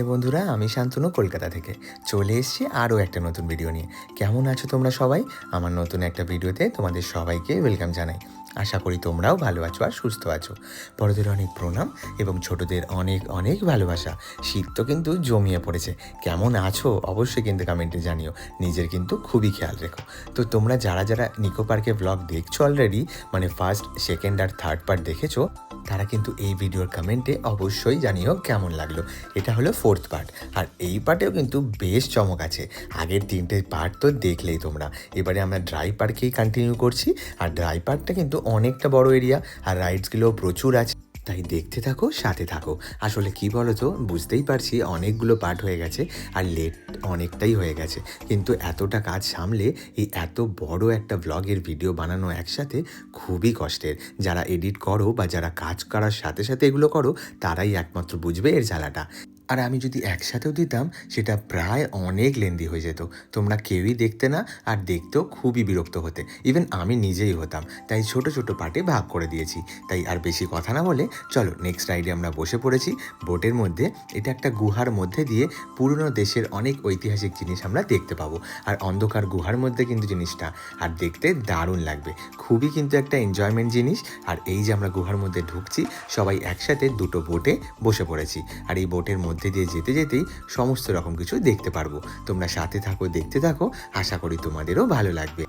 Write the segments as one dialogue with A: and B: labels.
A: রাধে বন্ধুরা, আমি শান্তনু কলকাতা থেকে। চলে এসেছি আরও একটা নতুন ভিডিও নিয়ে। কেমন আছো তোমরা সবাই? আমার নতুন একটা ভিডিওতে তোমাদের সবাইকে ওয়েলকাম জানাই। আশা করি তোমরাও ভালো আছো আর সুস্থ আছো। বড়দের অনেক প্রণাম এবং ছোটদের অনেক অনেক ভালোবাসা। শীত তো কিন্তু জমিয়ে পড়েছে। কেমন আছো অবশ্যই কিন্তু কমেন্টে জানিও। নিজের কিন্তু খুবই খেয়াল রেখো। তো তোমরা যারা যারা নিকো পার্কে ব্লগ দেখছ অলরেডি মানে ফার্স্ট সেকেন্ড আর থার্ড পার্ট দেখেছ, তারা কিন্তু এই ভিডিওর কমেন্টে অবশ্যই জানিও কেমন লাগল। এটা হলো ফোর্থ পার্ট আর এই পার্টেও কিন্তু বেশ চমক আছে। আগের তিনটে পার্ট তো দেখলেই তোমরা। এবারে আমরা ড্রাই পার্কেই কন্টিনিউ করছি। আর ড্রাই পার্কটা কিন্তু অনেকটা বড় এরিয়া আর রাইডসগুলোও প্রচুর আছে। তাই দেখতে থাকো, সাথে থাকো। আসলে কি বলো তো বুঝতেই পারছি অনেকগুলো পার্ট হয়ে গেছে আর লেট অনেকটাই হয়ে গেছে। কিন্তু এতটা কাজ সামলে এই এত বড় একটা ব্লগের ভিডিও বানানো একসাথে খুবই কষ্টের। যারা এডিট করো বা যারা কাজ করার সাথে সাথে এগুলো করো, তারাই একমাত্র বুঝবে এর জ্বালাটা। আর আমি যদি একসাথেও দিতাম, সেটা প্রায় অনেক লেন্দি হয়ে যেত। তোমরা কেউই দেখতে না, আর দেখতেও খুবই বিরক্ত হতে। ইভেন আমি নিজেই হতাম, তাই ছোট ছোট পার্টে ভাগ করে দিয়েছি। তাই আর বেশি কথা না বলে, চলো নেক্সট রাইডে আমরা বসে পড়েছি। বোটের মধ্যে, এটা একটা গুহার মধ্যে দিয়ে পুরনো দেশের অনেক ঐতিহাসিক জিনিস আমরা দেখতে পাবো। আর অন্ধকার গুহার মধ্যে কিন্তু জিনিসটা, আর দেখতে দারুণ লাগবে। খুবই কিন্তু একটা এনজয়মেন্ট জিনিস। আর এই যে আমরা গুহার মধ্যে ঢুকছি, সবাই একসাথে দুটো বোটে বসে পড়েছি। আর এই বোটের মধ্যে দিয়ে যেতে যেতেই সমস্ত রকম কিছু দেখতে পারব। তোমরা সাথে থাকো, দেখতে থাকো, আশা করি তোমাদেরও ভালো লাগবে।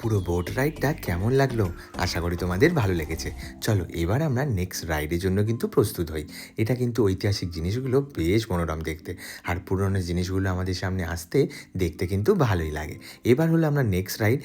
A: পুরো বোট রাইডটা কেমন লাগল? আশা করি তোমাদের ভালো লেগেছে। চলো, এবার আমরা নেক্সট রাইডের জন্য কিন্তু প্রস্তুত হই। এটা কিন্তু ঐতিহাসিক জিনিসগুলো বেশ মনোরম দেখতে। আর পুরনো জিনিসগুলো আমাদের সামনে আসতে দেখতে কিন্তু ভালোই লাগে। এবার হলো আমরা নেক্সট রাইড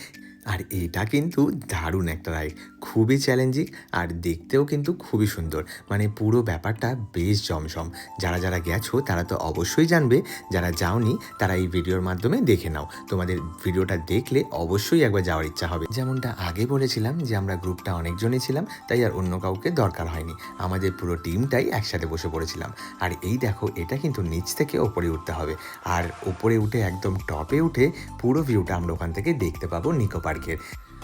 A: আর এটা কিন্তু দারুণ একটা রাইড খুবই চ্যালেঞ্জিং আর দেখতেও কিন্তু খুবই সুন্দর। মানে পুরো ব্যাপারটা বেশ জমজম। যারা যারা গেছো, তারা তো অবশ্যই জানবে। যারা যাওনি, তারা এই ভিডিওর মাধ্যমে দেখে নাও। তোমাদের ভিডিওটা দেখলে অবশ্যই একবার যাওয়ার ইচ্ছা হবে। যেমনটা আগে বলেছিলাম যে, আমরা গ্রুপটা অনেকজনই ছিলাম, তাই আর অন্য কাউকে দরকার হয়নি। আমাদের পুরো টিমটাই একসাথে বসে পড়েছিলাম। আর এই দেখো, এটা কিন্তু নিচ থেকে ওপরে উঠতে হবে। আর ওপরে উঠে একদম টপে উঠে পুরো ভিউটা আমরা ওখান থেকে দেখতে পাবো নিকো পার্কের।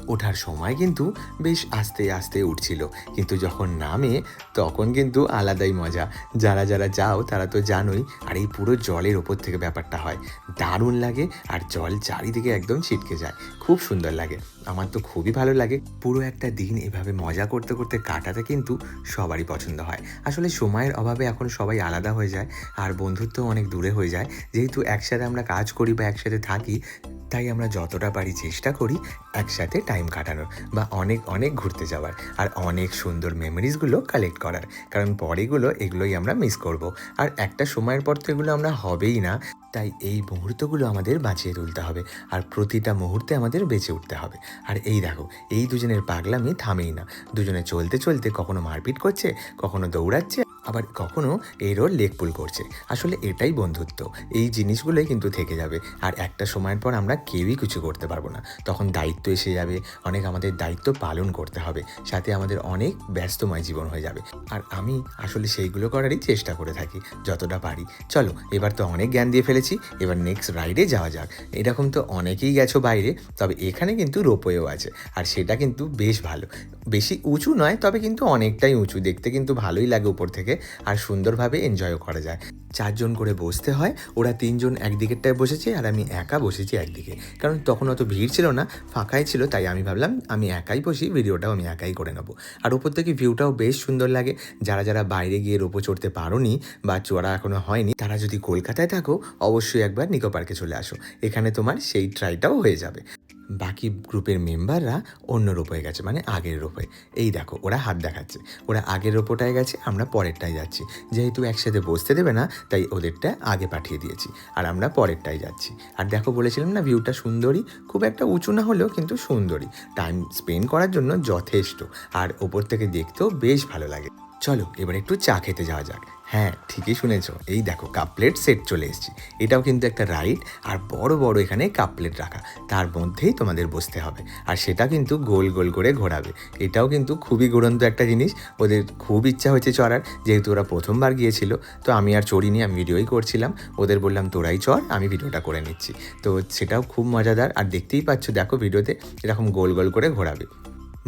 A: ওঠার সময় কিন্তু বেশ আস্তে আস্তে উঠছিল। কিন্তু যখন নামে, তখন কিন্তু আলাদাই মজা। যারা যারা যাও, তারা তো জানোই, আর এই পুরো জলের ওপর থেকে ব্যাপারটা হয়। দারুণ লাগে, আর জল চারিদিকে একদম ছিটকে যায়। খুব সুন্দর লাগে। আমার তো খুবই ভালো লাগে। পুরো একটা দিন এভাবে মজা করতে করতে কাটাতে কিন্তু সবারই পছন্দ হয়। আসলে সময়ের অভাবে এখন সবাই আলাদা হয়ে যায়, আর বন্ধুত্ব অনেক দূরে হয়ে যায়। যেহেতু একসাথে আমরা কাজ করি বা একসাথে থাকি, তাই আমরা যতটা পারি চেষ্টা করি একসাথে টাইম কাটানোর বা অনেক অনেক ঘুরতে যাওয়ার আর অনেক সুন্দর মেমোরিজগুলো কালেক্ট করার। কারণ পরেগুলো এগুলোই আমরা মিস করব। আর একটা সময়ের পর তো এগুলো আমরা হবেই না। তাই এই মুহূর্তগুলো আমাদের বাঁচিয়ে তুলতে হবে আর প্রতিটা মুহূর্তে আমাদের বেঁচে উঠতে হবে। আর এই দেখো, এই দুজনের পাগলামি থামেই না। দুজনে চলতে চলতে কখনো মারপিট করছে, কখনো দৌড়াচ্ছে আবার কখনো এরও লেগ পুল করছে। আসলে এটাই বন্ধুত্ব। এই জিনিসগুলোই কিন্তু থেকে যাবে। আর একটা সময়ের পর আমরা কেউই কিছু করতে পারব না। তখন দায়িত্ব এসে যাবে। অনেক আমাদের দায়িত্ব পালন করতে হবে। সাথে আমাদের অনেক ব্যস্তময় জীবন হয়ে যাবে। আর আমি আসলে সেইগুলো করারই চেষ্টা করে থাকি, যতটা পারি। চলো, এবার তো অনেক জ্ঞান দিয়ে ফেলেছি। এবার নেক্সট রাইডে যাওয়া যাক। এরকম তো অনেকেই গেছো বাইরে, তবে এখানে কিন্তু রোপওয়েও আছে। আর সেটা কিন্তু বেশ ভালো। বেশি উঁচু নয়, তবে কিন্তু অনেকটাই উঁচু। দেখতে কিন্তু ভালোই লাগে উপর থেকে। আর সুন্দরভাবে এনজয়ও করা যায়। চারজন করে বসতে হয়, ওরা তিনজন একদিকেরটায় বসেছে আর আমি একা বসেছি একদিকে। কারণ তখন অত ভিড় ছিল না, ফাঁকাই ছিল, তাই আমি ভাবলাম আমি একাই বসি, ভিডিওটাও আমি একাই করে নেব। আর ওপর থেকে ভিউটাও বেশ সুন্দর লাগে। যারা যারা বাইরে গিয়ে রোপো চড়তে পারোনি বা চড়া এখনও হয়নি, তারা যদি কলকাতায় থাকো, অবশ্যই একবার নিকো পার্কে চলে আসো। এখানে তোমার সেই ট্রাইটাও হয়ে যাবে। বাকি গ্রুপের মেম্বাররা অন্য রোপয়ে গেছে মানে আগের রোপয়ে। এই দেখো, ওরা হাত দেখাচ্ছে। ওরা আগের রোপোটায় গেছে, আমরা পরেরটায় যাচ্ছি। যেহেতু একসাথে বসতে দেবে না তাই ওদেরটা আগে পাঠিয়ে দিয়েছি। আর আমরা পরেরটায় যাচ্ছি। আর দেখো বলেছিলাম না ভিউটা সুন্দরী? খুব একটা উঁচু না হলেও কিন্তু সুন্দরী। টাইম স্পেন্ড করার জন্য যথেষ্ট। আর ওপর থেকে দেখতেও বেশ ভালো লাগে। চলো, এবার একটু চা খেতে যাওয়া যাক। হ্যাঁ ঠিকই শুনেছ। এই দেখো কাপ প্লেট সেট চলে এসেছি। এটাও কিন্তু একটা রাইড আর বড় বড় এখানে কাপ প্লেট রাখা। তার মধ্যেই তোমাদের বসতে হবে। আর সেটা কিন্তু গোল গোল করে ঘোরাবে। এটাও কিন্তু খুবই ঘুরন্ত একটা জিনিস। ওদের খুব ইচ্ছা হয়েছে চড়ার, যেহেতু ওরা প্রথমবার গিয়েছিল। তো আমি আর চড়িনি, আমি ভিডিওই করছিলাম। ওদের বললাম, তোরাই চড়, আমি ভিডিওটা করে নিচ্ছি। তো সেটাও খুব মজাদার। আর দেখতেই পাচ্ছ, দেখো ভিডিওতে এরকম গোল গোল করে ঘোরাবে।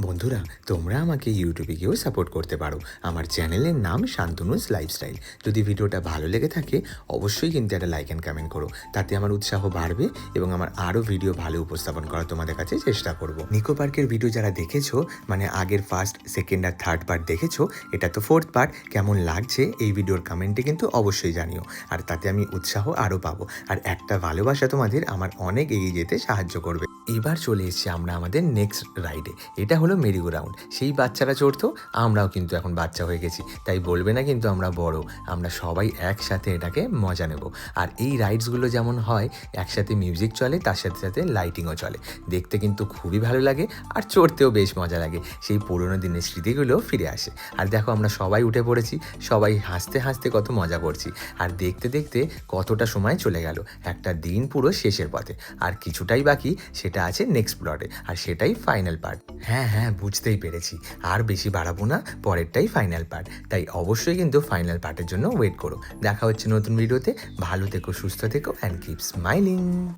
A: বন্ধুরা, তোমরা আমাকে ইউটিউবে গিয়েও সাপোর্ট করতে পারো। আমার চ্যানেলের নাম শান্তনুজ লাইফস্টাইল যদি ভিডিওটা ভালো লেগে থাকে, অবশ্যই কিন্তু একটা লাইক অ্যান্ড কমেন্ট করো। তাতে আমার উৎসাহ বাড়বে এবং আমার আরও ভিডিও ভালো উপস্থাপন করার তোমাদের কাছে চেষ্টা করব। নিকো পার্কের ভিডিও যারা দেখেছ মানে আগের ফার্স্ট সেকেন্ড আর থার্ড পার্ট দেখেছ, এটা তো ফোর্থ পার্ট কেমন লাগছে এই ভিডিওর কমেন্টে কিন্তু অবশ্যই জানিও। আর তাতে আমি উৎসাহ আরও পাবো। আর একটা ভালোবাসা তোমাদের আমার অনেক এগিয়ে যেতে সাহায্য করবে। এবার চলে এসেছি আমরা আমাদের নেক্সট রাইডে এটা হলো মেরিগো রাউন্ড সেই বাচ্চারা চড়তো, আমরাও কিন্তু এখন বাচ্চা হয়ে গেছি। তাই বলবে না কিন্তু আমরা বড়, আমরা সবাই একসাথে এটাকে মজা নেব। আর এই রাইডসগুলো যেমন হয়, একসাথে মিউজিক চলে, তার সাথে সাথে লাইটিংও চলে। দেখতে কিন্তু খুবই ভালো লাগে, আর চড়তেও বেশ মজা লাগে। সেই পুরোনো দিনের স্মৃতিগুলো ফিরে আসে। আর দেখো আমরা সবাই উঠে পড়েছি, সবাই হাসতে হাসতে কত মজা করছি। আর দেখতে দেখতে কতটা সময় চলে গেল, একটা দিন পুরো শেষের পথে। আর কিছুটাই বাকি, সেটা আছে নেক্সট প্লটে আর সেটাই ফাইনাল পার্ট হ্যাঁ হ্যাঁ। হ্যাঁ বুঝতেই পেরেছি। আর বেশি বাড়াবো না, পরেরটাই ফাইনাল পার্ট তাই অবশ্যই কিন্তু ফাইনাল পার্টের জন্য ওয়েট করো। দেখা হচ্ছে নতুন ভিডিওতে ভালো থেকো, সুস্থ থেকো অ্যান্ড কিপ স্মাইলিং